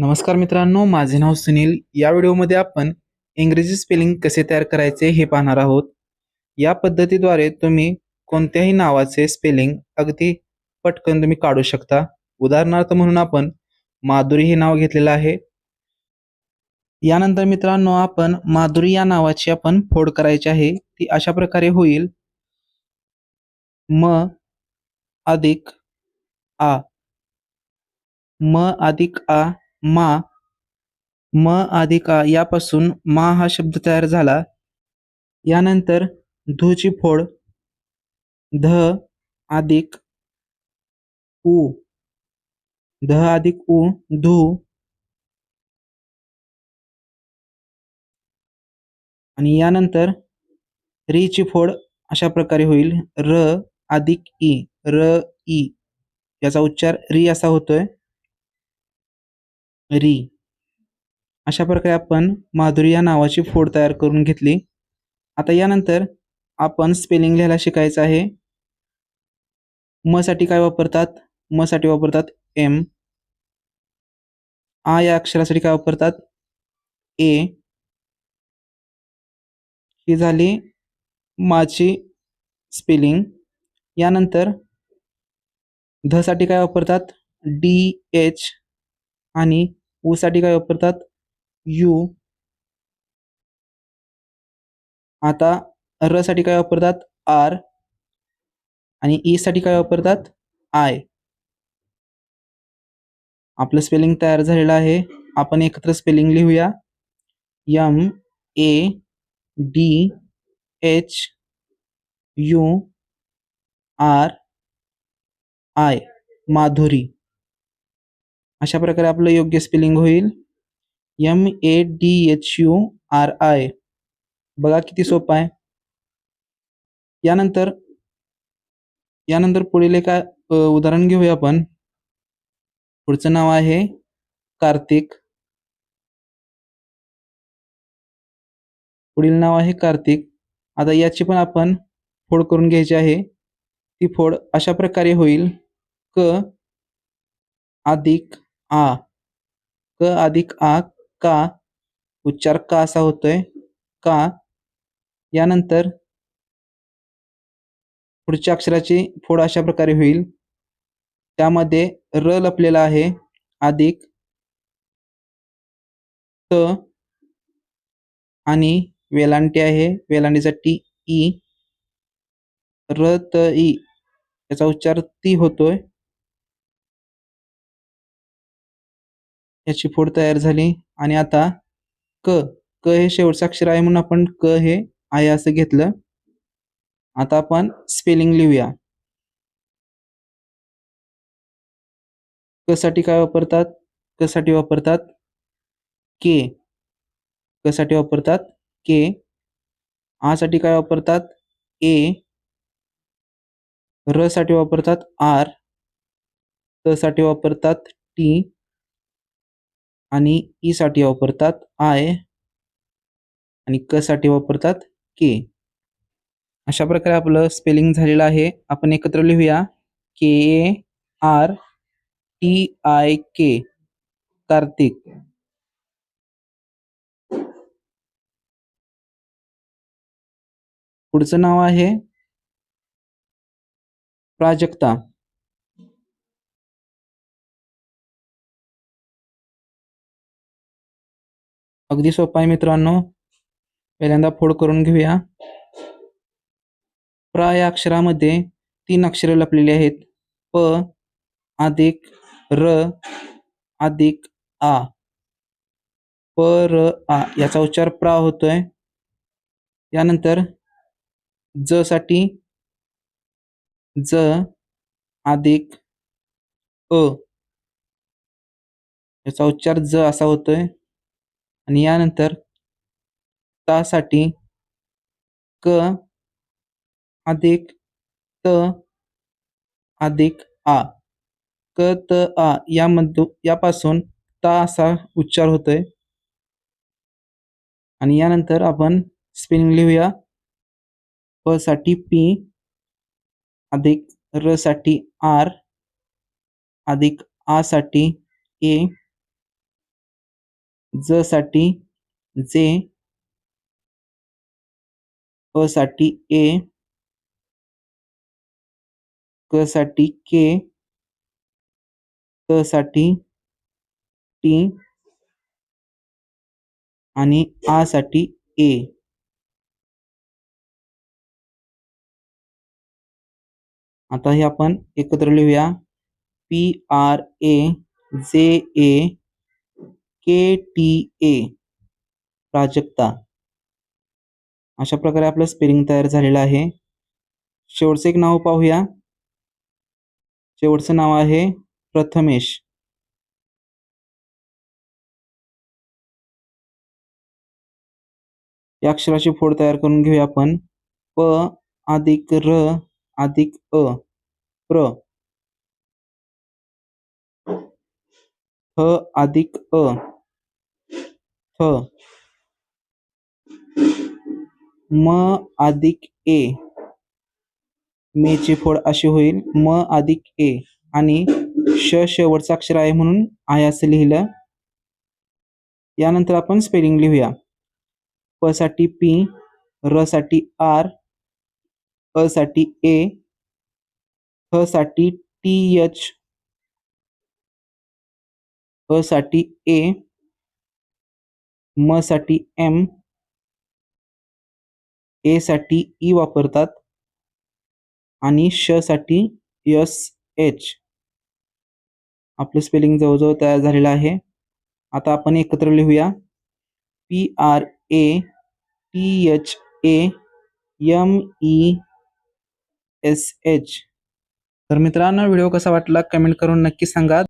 नमस्कार मित्रांनो माझे नाव सुनील. या व्हिडिओमध्ये आपण इंग्रजी स्पेलिंग कसे तयार करायचे हे पाहणार आहोत. या पद्धतीद्वारे तुम्ही कोणत्याही नावाचे स्पेलिंग अगदी पटकन तुम्ही काढू शकता. उदाहरणार्थ म्हणून आपण माधुरी हे नाव घेतलेलं आहे. यानंतर मित्रांनो आपण माधुरी या नावाची आपण फोड करायची आहे. ती अशा प्रकारे होईल. म अधिक आ. म अधिक आ मा म अधिक यापासून मा हा शब्द तयार झाला. यानंतर धूची फोड ध अधिक उ ध अधिक उ धू आणि यानंतर रीची फोड अशा प्रकारे होईल. र अधिक ई र ई याचा उच्चार री असा होतोय. री. अशा प्रकारे आपण माधुरी या नावाची फोड तयार करून घेतली. आता यानंतर आपण स्पेलिंग लिहायला शिकायचं आहे. म साठी काय वापरतात? म साठी वापरतात एम आ या अक्षरासाठी काय वापरतात? ए ही झाली माची स्पेलिंग यानंतर ध साठी काय वापरतात? डी एच आणि ऊ साठी काय वापरतात? यू. आता र साठी काय वापरतात? आर. आणि ई साठी काय वापरतात? आय. आपलं स्पेलिंग तयार झालेलं आहे. आपण एकत्र स्पेलिंग लिहूया. M A D H U R I. Madhuri. अशा प्रकारे आपलं योग्य स्पेलिंग होईल. M A D H U R I बघा किती सोपं आहे. यानंतर यानंतर पुढील एका उदाहरण घेऊया आपण. पुढचं नाव आहे कार्तिक. पुढील नाव आहे कार्तिक. आता याची पण आपण फोड करून घ्यायची आहे. ती फोड अशा प्रकारे होईल. क अधिक आ. क अधिक आ का उच्चार का असा होतोय? का? यानंतर पुढच्या अक्षराची फोड अशा प्रकारे होईल. त्यामध्ये र लपलेला आहे. अधिक त आणि वेलांटी आहे. वेलांडीसाठी ई. र त ई. याचा उच्चार ती होतोय. याची फोड तयार झाली. आणि आता क क हे शेवटचं अक्षर आहे म्हणून आपण क हे आहे असं घेतलं. आता आपण स्पेलिंग लिहूया. क साठी काय वापरतात? क साठी वापरतात के क साठी वापरतात के आ साठी काय वापरतात? ए र साठी वापरतात आर त साठी वापरतात टी आणि ई साठी वापरतात आय आणि क साठी वापरतात के. अशा प्रकारे आपलं स्पेलिंग झालेलं आहे. आपण एकत्र लिहूया. K A R T I K. Kartik. पुढचं नाव आहे प्राजक्ता. अगदी सोपा आहे मित्रांनो. पहिल्यांदा फोड करून घेऊया. प्रा या अक्षरामध्ये तीन अक्षरे लपलेली आहेत. प अधिक र अधिक आ. प र आ याचा उच्चार प्रा होतोय. यानंतर ज साठी ज अधिक अ. याचा उच्चार ज असा होतोय. आणि यानंतरसाठी क अधिक त अधिक आ. क त आ यामधून यापासून ता असा उच्चार होतोय. आणि यानंतर आपण स्पेलिंग लिहूया. प साठी पी अधिक र साठी आर अधिक आ साठी ए. ज साठी जे अ साठी ए क साठी के त साठी टी आणि आ साठी ए. आता हे आपण एकत्र लिहूया. पी आर ए जे ए के टी ए. प्राजक्ता. अशा प्रकारे आपलं स्पेलिंग तयार झालेलं आहे. शेवटचं एक नाव पाहूया. शेवटचं नाव आहे प्रथमेश. या अक्षराची फोड तयार करून घेऊया आपण. प अधिक र अधिक अ प्र. ह अधिक अ. ह म अधिक ए. मेची फोड अशी होईल. म अधिक ए. आणि श शेवटचा अक्षर आहे म्हणून आहे असं लिहिलं. यानंतर आपण स्पेलिंग लिहूया. प साठी पी र साठी आर अ साठी ए ह साठी टी एच अ साठी ए म साठी एम ए साठी ई वापरतात आणि श साठी यस एच. आपलं स्पेलिंग जवळजवळ तयार झालेलं आहे. आता आपण एकत्र लिहूया. P R A T H A M E S H तर मित्रांनो व्हिडिओ कसा वाटला कमेंट करून नक्की सांगा.